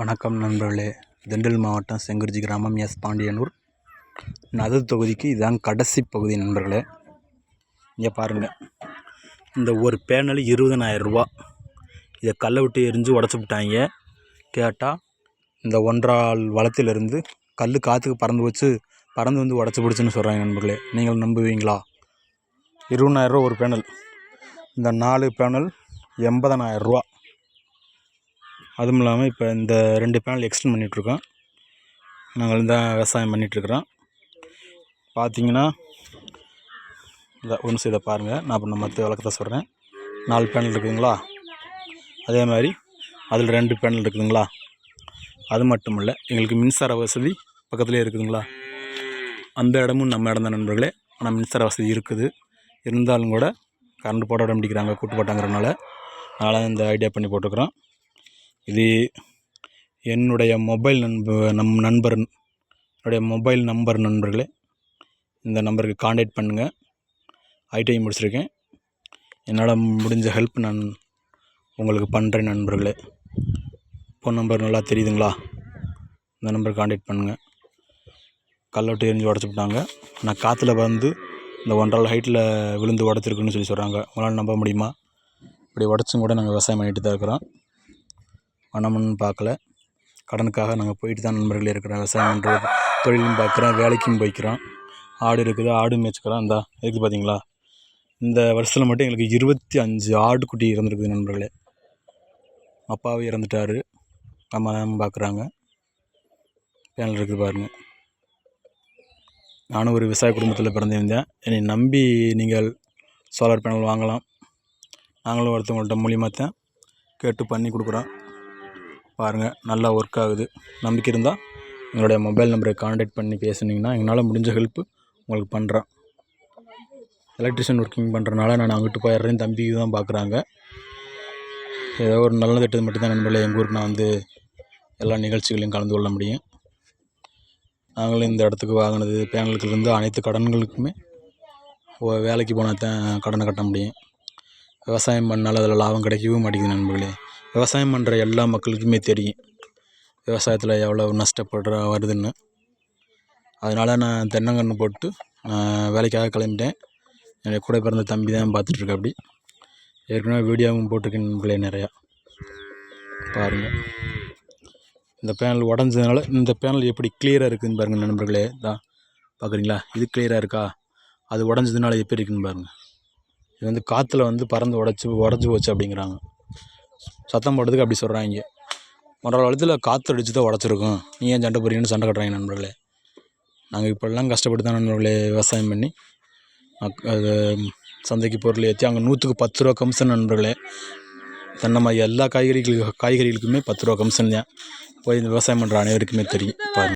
வணக்கம் நண்பர்களே. திண்டல் மாவட்டம் செங்குறிச்சி கிராமம் எஸ் பாண்டியனூர். நது தொகுதிக்கு இதுதான் கடைசி பகுதி நண்பர்களே. இங்கே பாருங்கள் இந்த ஒரு பேனல் இருபதனாயிரம் ரூபா. இதை கல்லை விட்டு எரிஞ்சு உடச்சி விட்டாங்க. கேட்டால் இந்த ஒன்றால் வளத்திலிருந்து கல் காற்றுக்கு பறந்து வச்சு பறந்து வந்து உடச்சி பிடிச்சுன்னு சொல்கிறாங்க நண்பர்களே. நீங்கள் நம்புவீங்களா? இருபதனாயிரரூவா ஒரு பேனல். இந்த நாலு பேனல் எண்பதனாயிரம் ரூபா. அதுவும் இல்லாமல் இப்போ இந்த ரெண்டு பேனல் எக்ஸ்டெண்ட் பண்ணிகிட்ருக்கோம் நாங்கள் இந்த விவசாயம் பண்ணிகிட்ருக்குறோம் பார்த்தீங்கன்னா இந்த ஒன்று இதை பாருங்கள் நான் இப்போ மற்ற விளக்கத்தை சொல்கிறேன் நாலு பேனல் இருக்குதுங்களா? அதே மாதிரி அதில் ரெண்டு பேனல் இருக்குதுங்களா? அது மட்டும் இல்லை எங்களுக்கு மின்சார வசதி பக்கத்துலேயே இருக்குதுங்களா? அந்த இடமும் நம்ம இடம் தான் நண்பர்களே. ஆனால் மின்சார வசதி இருக்குது. இருந்தாலும் கூட கரண்ட் போட விட மாட்டேங்கிறாங்க கூட்டு போட்டாங்கிறனால அதனால் இந்த ஐடியா பண்ணி போட்டுக்கிறோம் இது என்னுடைய மொபைல் நண்ப நம் நண்பர் என்னுடைய மொபைல் நம்பர் நண்பர்களே இந்த நம்பருக்கு காண்டாக்ட் பண்ணுங்கள் ஐடிஐ முடிச்சிருக்கேன். என்னால் முடிஞ்ச ஹெல்ப் நான் உங்களுக்கு பண்ணுறேன் நண்பர்களே. ஃபோன் நம்பர் நல்லா தெரியுதுங்களா? இந்த நம்பருக்கு காண்டாக்ட் பண்ணுங்கள் கல்லோட்டு எரிஞ்சு உடச்சி விட்டாங்க. நான் காற்றுல வந்து இந்த ஒன்றரை ஹைட்டில் விழுந்து உடச்சிருக்குன்னு சொல்லி சொல்கிறாங்க உங்களால் நம்ப முடியுமா? இப்படி உடச்சும் கூட நாங்கள் விவசாயம் பண்ணிட்டு தான் இருக்கிறோம். பணம்னு பார்க்கல. கடனுக்காக நாங்கள் போயிட்டு தான் நண்பர்களே இருக்கிறோம். விவசாயம் தொழிலும் பார்க்குறோம் வேலைக்கும் போய்க்கிறோம். ஆடு இருக்குது ஆடு மேய்ச்சிக்கிறோம். இந்தா இருக்குது பார்த்தீங்களா இந்த வருஷத்தில் மட்டும் எங்களுக்கு இருபத்தி அஞ்சு ஆடுக்குட்டி இறந்துருக்குது நண்பர்களே. அப்பாவும் இறந்துட்டார். அம்மா தான் பார்க்குறாங்க பேனல் இருக்குது பாருங்கள் நானும் ஒரு விவசாய குடும்பத்தில் பிறந்திருந்தேன். என்னை நம்பி நீங்கள் சோலார் பேனல் வாங்கலாம். நாங்களும் ஒருத்தவங்கள்ட்ட மூலியமாக தான் கேட்டு பண்ணி கொடுக்குறோம். பாருங்கள் நல்லா ஒர்க் ஆகுது. நம்பிக்கை இருந்தால் எங்களுடைய மொபைல் நம்பரை காண்டாக்ட் பண்ணி பேசுனீங்கன்னா எங்களால் முடிஞ்ச ஹெல்ப்பு உங்களுக்கு பண்ணுறேன் எலக்ட்ரிஷியன் ஒர்க்கிங் பண்ணுறனால நான் அங்கிட்டு போயிடுறேன். தம்பிக்கு தான் பார்க்குறாங்க ஏதோ ஒரு நல்ல திட்டத்தை மட்டும்தான் நண்பர்களே எங்கள் ஊருக்கு நான் வந்து எல்லா நிகழ்ச்சிகளையும் கலந்து கொள்ள முடியும். நாங்களும் இந்த இடத்துக்கு வாங்கினது பேனல்களிலிருந்து அனைத்து கடன்களுக்குமே வேலைக்கு போனால் தான் கடனை கட்ட முடியும். விவசாயம் பண்ணால் அதில் லாபம் கிடைக்கவும் மாட்டேங்குது நண்பர்களே. விவசாயம் பண்ணுற எல்லா மக்களுக்குமே தெரியும். விவசாயத்தில் எவ்வளோ நஷ்டப்படுற வருதுன்னு. அதனால் நான் தென்னங்கன்று போட்டு வேலைக்காக கிளம்பிட்டேன். என் கூட பிறந்த தம்பி தான் பார்த்துட்ருக்க அப்படி. ஏற்கனவே வீடியோவும் போட்டிருக்கேன் நிறையா. பாருங்கள் இந்த பேனல் உடஞ்சதுனால இந்த பேனல் எப்படி கிளியராக இருக்குதுன்னு பாருங்கள் நண்பர்களே. தான் பார்க்குறீங்களா? இது கிளியராக இருக்கா? அது உடஞ்சதுனால எப்படி இருக்குன்னு பாருங்கள் இது வந்து காற்றுல வந்து பறந்து உடச்சி உடஞ்சி போச்சு அப்படிங்கிறாங்க. சத்தம் போட்டதுக்கு அப்படி சொல்கிறாங்க மற்ற காலத்தில் காற்று அடித்து தான் உடச்சிருக்கோம். நீ ஏன் சண்டை போடுறீங்கன்னு சண்டை கட்டுறாங்க நண்பர்களே. நாங்கள் இப்படிலாம் கஷ்டப்பட்டு தான் நண்பர்களே விவசாயம் பண்ணி அது சந்தைக்கு பொருள் ஏற்றி அங்கே நூற்றுக்கு பத்து ரூபா கமிஷன் நண்பர்களே. தென்னை மாதிரி எல்லா காய்கறிகளுக்கு காய்கறிகளுக்குமே பத்து ரூபா கமிஷன் தான். போய் இந்த விவசாயம் பண்ணுற அனைவருக்குமே தெரியும். பாருங்கள்